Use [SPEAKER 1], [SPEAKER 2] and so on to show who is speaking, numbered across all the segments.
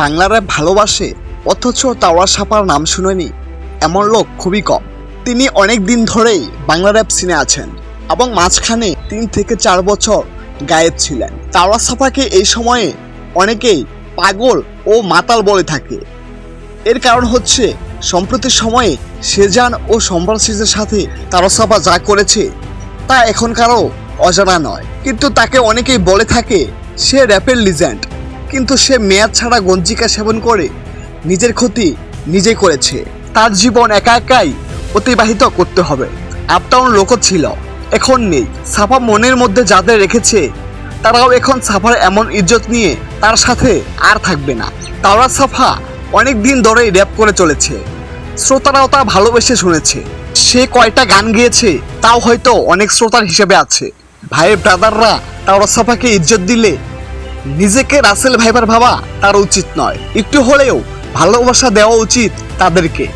[SPEAKER 1] Bangla rap ভালোবাসে, অথচ তাওয়া সাপার নাম শুনেনি। এমন লোক খুবই কম। তিনি অনেক দিন ধরেই বাংলা র্যাপ সিনে আছেন এবং মাঝখানে তিন থেকে চার বছর গায়েব ছিলেন। তাওয়া সাপাকে এই সময়ে অনেকেই পাগল ও মাতাল বলে থাকে। এর কারণ হচ্ছে, সম্প্রতি সময়ে সেজান ও সম্রাট সিজের সাথে তারসাপা যা করেছে, তা এখন কারও অজানা নয়। কিন্তু তাকে অনেকেই বলে থাকে, সে র্যাপের লিজেন্ড কিন্তু সে মেয়াদ ছাড়া গঞ্জিকা সেবন করে, নিজের ক্ষতি নিজেই করেছে। তার জীবন একা একাই অতিবাহিত করতে হবে। আপটাউন লোকও ছিল, এখন নেই। সাফা মনের মধ্যে যাদের রেখেছে, তারাও এখন সাফার এমন ইজ্জত নিয়ে তার সাথে আর থাকবে না। তাওরা সাফা অনেক দিন ধরেই র্যাপ করে চলেছে। শ্রোতারাও তা ভালোবেসে শুনেছে। সে কয়টা গান গেয়েছে, তাও হয়তো অনেক শ্রোতার হিসেবে আছে। ভাইয়ের ব্রাদাররা তাওরা সাফাকে ইজ্জত দিলে নিজেকে রাসেল ভাইবার ভাবা তার উচিত নয়। একটু হলেও ভালোবাসা দেওয়া উচিত তাদেরকে।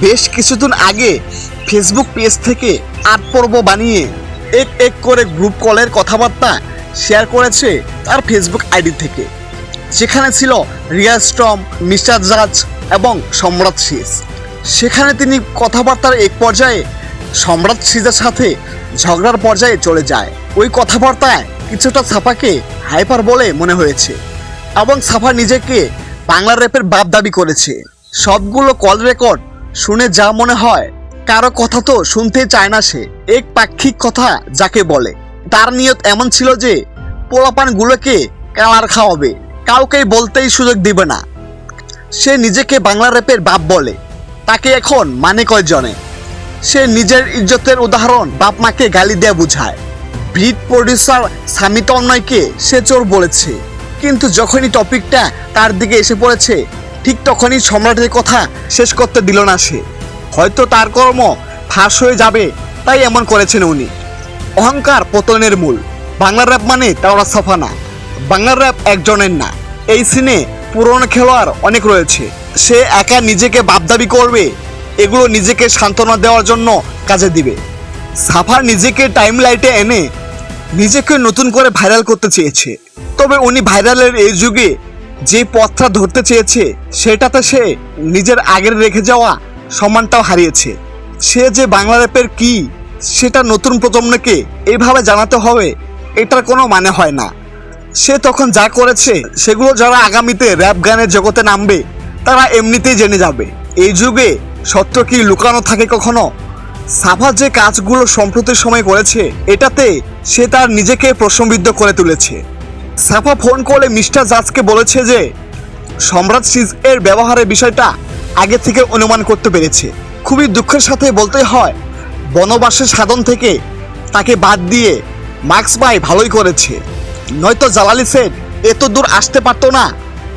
[SPEAKER 1] বেশ কিছুদিন আগে ফেসবুক পেজ থেকে আট পর্ব বানিয়ে এক এক করে গ্রুপ কলের কথাবার্তা শেয়ার করেছে তার ফেসবুক আইডি থেকে। সেখানে ছিল রিয়া স্ট্রম, মিস্টার জাজ এবং সম্রাট শীষ সেখানে তিনি কথাবার্তার এক পর্যায়ে সম্রাট শীষের সাথে ঝগড়ার পর্যায়ে চলে যায়। ওই কথাবার্তায় কিছুটা সাফাকে হাইপার বলে মনে হয়েছে, এবং সাফা নিজেকে বাংলা র্যাপের বাপ দাবি করেছে। সবগুলো কল রেকর্ড শুনে যা মনে হয়, কারও কথা তো শুনতে চায় না সে, এক পাক্ষিক কথা যাকে বলে। তার নিয়ত এমন ছিল যে, পোলাপানগুলোকে কালার খাওয়াবে কাউকেই বলতেই সুযোগ দিবে না। সে নিজেকে বাংলা র্যাপের বাপ বলে, তাকে এখন মানে কয়জনে? সে নিজের ইজ্জতের উদাহরণ বাপ মাকে গালি দেয়া বুঝায়। ব্রিড প্রডিউসার স্বামী তন্ময়কে সে চোর বলেছে। কিন্তু যখনই টপিকটা তার দিকে এসে পড়েছে, ঠিক তখনই সম্রাটের কথা শেষ করতে দিল না সে। হয়তো তার কর্ম ফাঁস হয়ে যাবে, তাই এমন করেছেন উনি। অহংকার পতনের মূল। বাংলা র্যাপ মানে তাওরা সফা না। বাংলা র্যাপ একজনের না। এই সিনে পুরনো খেলোয়াড় অনেক রয়েছে। সে একা নিজেকে বাপদাবি করবে, এগুলো নিজেকে সান্ত্বনা দেওয়ার জন্য কাজে দিবে। সাফার নিজেকে টাইম লাইটে এনে নিজেকে নতুন করে ভাইরাল করতে চেয়েছে। তবে উনি ভাইরালের এই যুগে যে পথটা ধরতে চেয়েছে, সেটাতে সে নিজের আগের রেখে যাওয়া সম্মানটাও হারিয়েছে। সে যে বাংলা র্যাপের কি, সেটা নতুন প্রজন্মকে এইভাবে জানাতে হবে, এটার কোনো মানে হয় না। সে তখন যা করেছে, সেগুলো যারা আগামীতে র্যাপ গানের জগতে নামবে, তারা এমনিতেই জেনে যাবে। এই যুগে সত্য কি লুকানো থাকে কখনো? সাফা যে কাজগুলো সম্প্রতি সময় করেছে, এটাতে সে তার নিজেকে প্রশ্নবিদ্ধ করে তুলেছে। সাফা ফোন করে মিস্টার জাজকে বলেছে যে, সম্রাট সিজ এর ব্যবহারের বিষয়টা আগে থেকে অনুমান করতে পেরেছে। খুবই দুঃখের সাথে বলতে হয়, বনবাসের সাধন থেকে তাকে বাদ দিয়ে মার্কস ভাই ভালোই করেছে। নয়তো জালালি সেট এত দূর আসতে পারতো না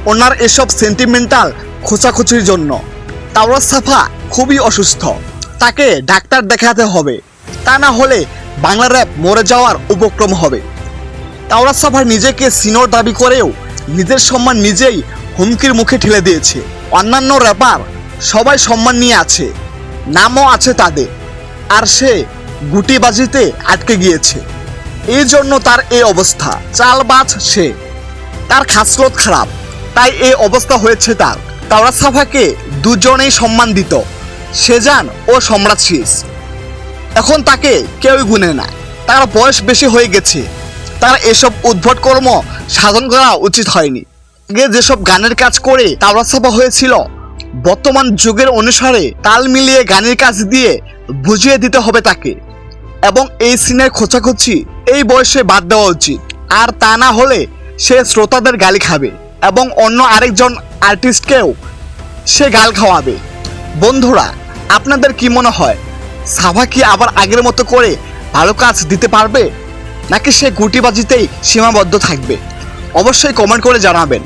[SPEAKER 1] ওনার এসব সেন্টিমেন্টাল খোঁচাখুচির জন্য। তাওরা সাফা খুবই অসুস্থ। তাকে ডাক্তার দেখাতে হবে। তা না হলে বাংলা র্যাব মরে যাওয়ার উপক্রম হবে। তাওরা সাফার নিজেকে সিনোর দাবি করেও নিজের সম্মান নিজেই হুমকির মুখে ঠেলে দিয়েছে। অন্যান্য র্যাপার সবাই সম্মান নিয়ে আছে, নামও আছে তাদের, আর সে গুটিবাজিতে আটকে গিয়েছে। এই জন্য তার এই অবস্থা, চালবাজ সে। তার খাসলত খারাপ, তাই এই অবস্থা হয়েছে তার। তাওরা সাফাকে দুজনেই সম্মান দিত সেজান ও সম্রাট শীষ এখন তাকে কেউই গুনে না। তার বয়স বেশি হয়ে গেছে। তার এসব উদ্ভট কর্ম সাধন করা উচিত হয়নি। আগে যেসব গানের কাজ করে তাওরা সাফা হয়েছিল, বর্তমান যুগের অনুসারে তাল মিলিয়ে গানের কাজ দিয়ে বুঝিয়ে দিতে হবে তাকে। এবং এই সিনের খোঁচাখুচি এই বয়সে বাদ দেওয়া উচিত। আর তা না হলে সে শ্রোতাদের গালি খাবে এবং অন্য আরেকজন আর্টিস্টকেও সে গাল খাওয়াবে। বন্ধুরা আপনাদের কি মনে হয়? সাভা কি আবার আগের মতো করে ভালো কাজ দিতে পারবে? নাকি সে গুটিবাজিতেই সীমাবদ্ধ থাকবে? অবশ্যই কমেন্ট করে জানাবেন।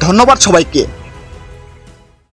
[SPEAKER 1] ধন্যবাদ সবাইকে।